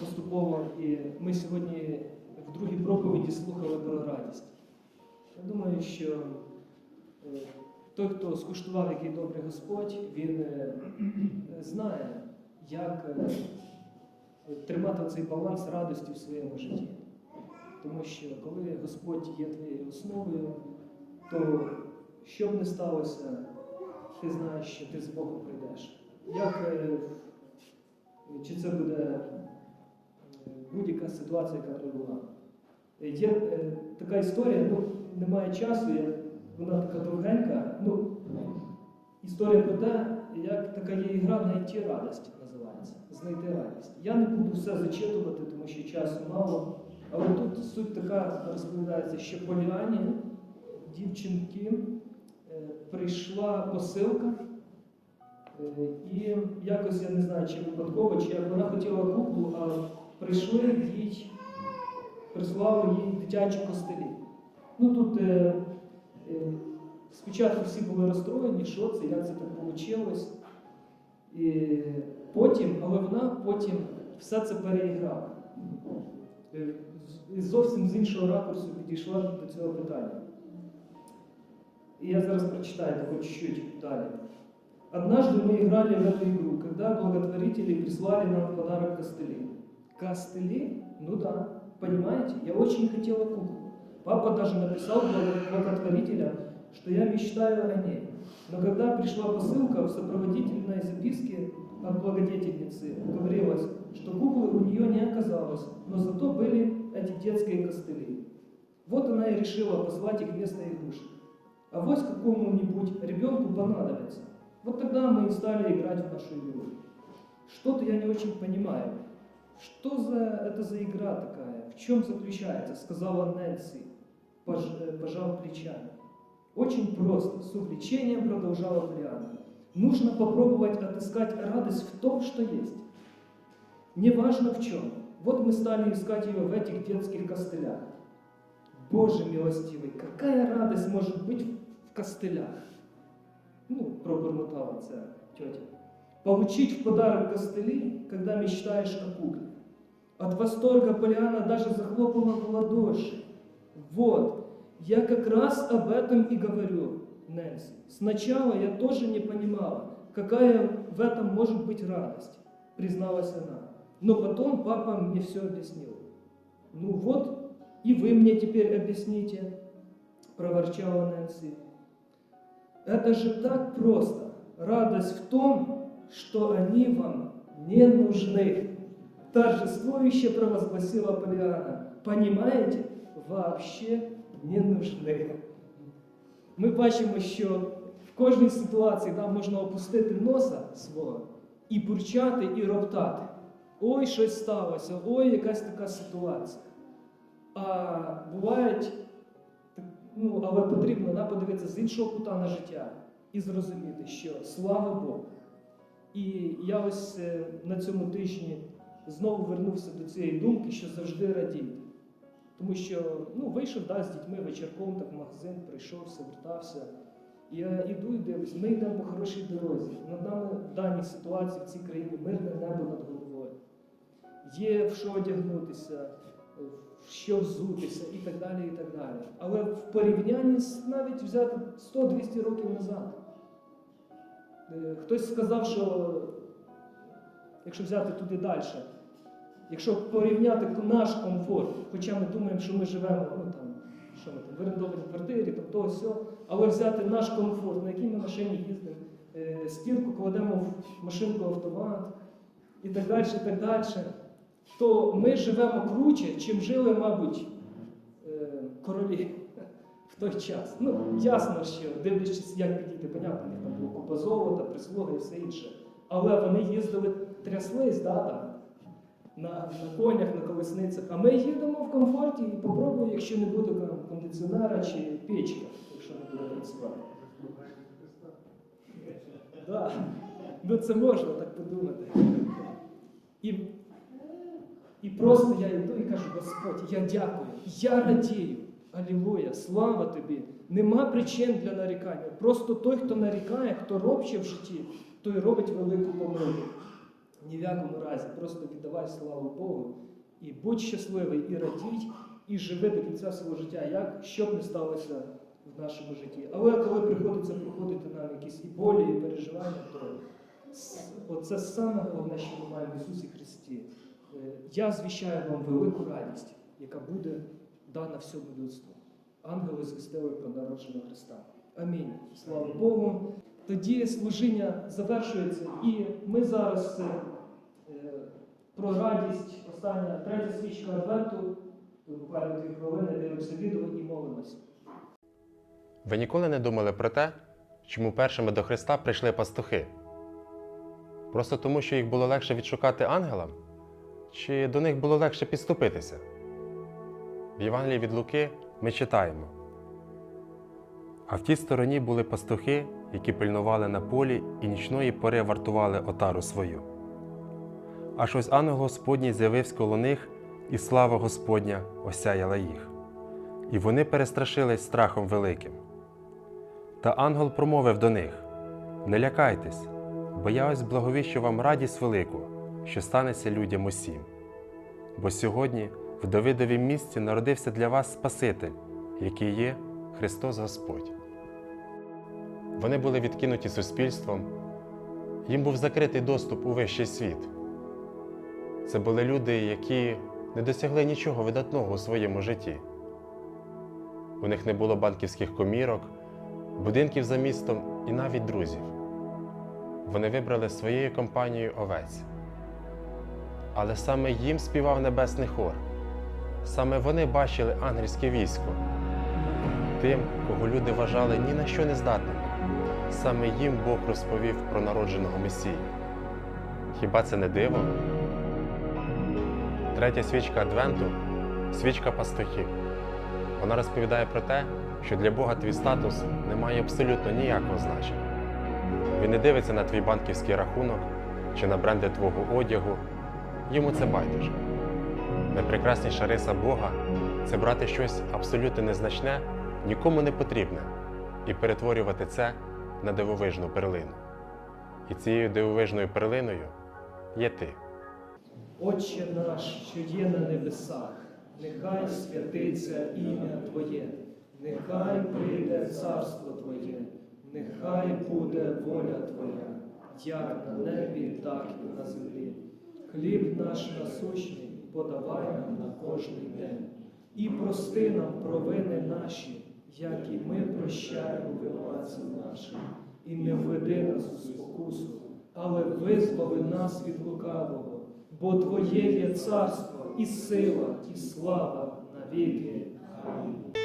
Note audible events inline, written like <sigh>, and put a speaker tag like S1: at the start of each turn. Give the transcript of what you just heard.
S1: поступово, і ми сьогодні в другій проповіді слухали про радість. Я думаю, що е, той, хто скуштував, який добрий Господь, він е, <clears throat> знає, як е, тримати цей баланс радості в своєму житті. Тому що коли Господь є твоєю основою, то що б не сталося, ти знаєш, що ти з Богом прийдеш. Як чи це буде будь-яка ситуація, яка була. Е, Є е, така історія, ну, немає часу, я, вона така довгенька. Ну, історія про те, як така є ігра «Знайти радість називається. Знайти радість. Я не буду все зачитувати, тому що часу мало. Але тут суть така розповідається, що по Ліані дівчинки е, прийшла посилка. Е, І якось я не знаю, чи випадково, чи як вона хотіла куклу, а прийшли їй, прислали їй дитячі костелі. Ну тут е, е, спочатку всі були розстроєні, що це, як це так вийшло. І потім, але вона потім все це переіграла. Е, з- І зовсім з іншого ракурсу підійшла до цього питання. І я зараз прочитаю тако чуть-чуть далі. Однажды мы играли в эту игру, когда благотворители прислали нам в подарок костыли. Костыли? Ну да, понимаете, я очень хотела куклу. Папа даже написал благо- благотворителям, что я мечтаю о ней. Но когда пришла посылка, в сопроводительной записке от благодетельницы говорилось, что куклы у нее не оказалось, но зато были эти детские костыли. Вот она и решила послать их вместо игрушек. А вот какому-нибудь ребенку понадобится. Вот тогда мы и стали играть в нашу игру. Что-то я не очень понимаю. Что за это за игра такая? В чем заключается? Сказала Нэнси, пож- э, пожав плечами. Очень просто. С увлечением продолжала Полиана. Нужно попробовать отыскать радость в том, что есть. Неважно в чем. Вот мы стали искать ее в этих детских костылях. Боже милостивый, какая радость может быть в костылях? Ну, пробормотала тетя. Получить в подарок костыли, когда мечтаешь о кукле. От восторга Полиана даже захлопала в ладоши. Вот, я как раз об этом и говорю, Нэнси. Сначала я тоже не понимала, какая в этом может быть радость, призналась она. Но потом папа мне все объяснил. Ну вот, и вы мне теперь объясните, проворчала Нэнси. Это же так просто. Радость в том, что они вам не нужны. Торжествующе провозгласила Полиана. Понимаете? Вообще не нужны. Ми бачимо, що в кожній ситуації нам можна опустити носа свого і бурчати, і роптати. Ой, щось сталося, ой, якась така ситуація. А бувають Ну, але потрібно да, подивитися з іншого кута на життя і зрозуміти, що слава Богу. І я ось е, на цьому тижні знову вернувся до цієї думки, що завжди радійте. Тому що ну, вийшов да, з дітьми вечірком так, в магазин, прийшовся, вертався. Я іду і дивлюсь, ми йдемо по хорошій дорозі. Над нами в даній ситуації в цій країні мирне небо над головою. Є в що одягнутися, в що взутися і так далі, і так далі. Але в порівнянні з навіть взяти 100-200 років назад. Е, Хтось сказав, що якщо взяти туди далі, якщо порівняти наш комфорт, хоча ми думаємо, що ми живемо, ну там, що ми там, в орендованій квартирі, там все, але взяти наш комфорт, на якій ми машині їздимо, е, стірку кладемо в машинку автомат і так далі, і так далі. то ми живемо круче, чим жили, мабуть, е, королі в той час. Ну, ясно, що дивлячись, як підійти, понятно, там було купа золота, прислуга і все інше. Але вони їздили, тряслись, да, там, на, на конях, на колесницях. А ми їдемо в комфорті і попробуємо, якщо не буде кондиціонера чи печка, якщо не буде працювати. Да. Ну це можна так подумати. І, і просто я йду і кажу, Господь, я дякую, я радію. Алілуя, слава тобі. Нема причин для нарікання. Просто той, хто нарікає, хто робче в житті, той робить велику помилку. Ні в якому разі. Просто віддавай славу Богу і будь щасливий, і радій, і живи до кінця свого життя, як що не сталося в нашому житті. Але коли приходиться проходити нам якісь і болі, і переживання, то оце саме головне, що ми маємо в Ісусі Христі. Е, Я звіщаю вам велику радість, яка буде дана всьому людству. Ангели звістили про народження Христа. Амінь. Слава Богу. Тоді служіння завершується, і ми зараз про радість, остання третя свічка Адвенту, буквально дві хвилини, дивимося відео і молимося.
S2: Ви ніколи не думали про те, чому першими до Христа прийшли пастухи? Просто тому, що їх було легше відшукати ангелам? Чи до них було легше підступитися? В Євангелії від Луки ми читаємо. А в тій стороні були пастухи, які пильнували на полі і нічної пори вартували отару свою. Аж ось ангел Господній з'явився коло них, і слава Господня осяяла їх. І вони перестрашились страхом великим. Та ангел промовив до них: Не лякайтесь, бо я ось благовіщу вам радість велику, що станеться людям усім. Бо сьогодні в Давидовім місті народився для вас Спаситель, який є Христос Господь. Вони були відкинуті суспільством, їм був закритий доступ у вищий світ. Це були люди, які не досягли нічого видатного у своєму житті. У них не було банківських комірок, будинків за містом і навіть друзів. Вони вибрали своєю компанією овець. Але саме їм співав небесний хор. Саме вони бачили ангельське військо. Тим, кого люди вважали ні на що не здатними. Саме їм Бог розповів про народженого Месію. Хіба це не диво? Третя свічка Адвенту свічка пастухів. Вона розповідає про те, що для Бога твій статус не має абсолютно ніякого значення. Він не дивиться на твій банківський рахунок чи на бренди твого одягу. Йому це байдуже. Найпрекрасніша риса Бога це брати щось абсолютно незначне, нікому не потрібне, і перетворювати це на дивовижну перлину. І цією дивовижною перлиною є ти.
S1: Отче наш, що є на небесах, нехай святиться ім'я Твоє, нехай прийде царство Твоє, нехай буде воля Твоя, як на небі, так і на землі. Хліб наш насущний подавай нам на кожний день, і прости нам провини наші, як і ми прощаємо винуватцям нашим, і не введи нас у спокусу, але визволи нас від лукавого, бо Твоє є царство, і сила, і слава навіки. Амінь.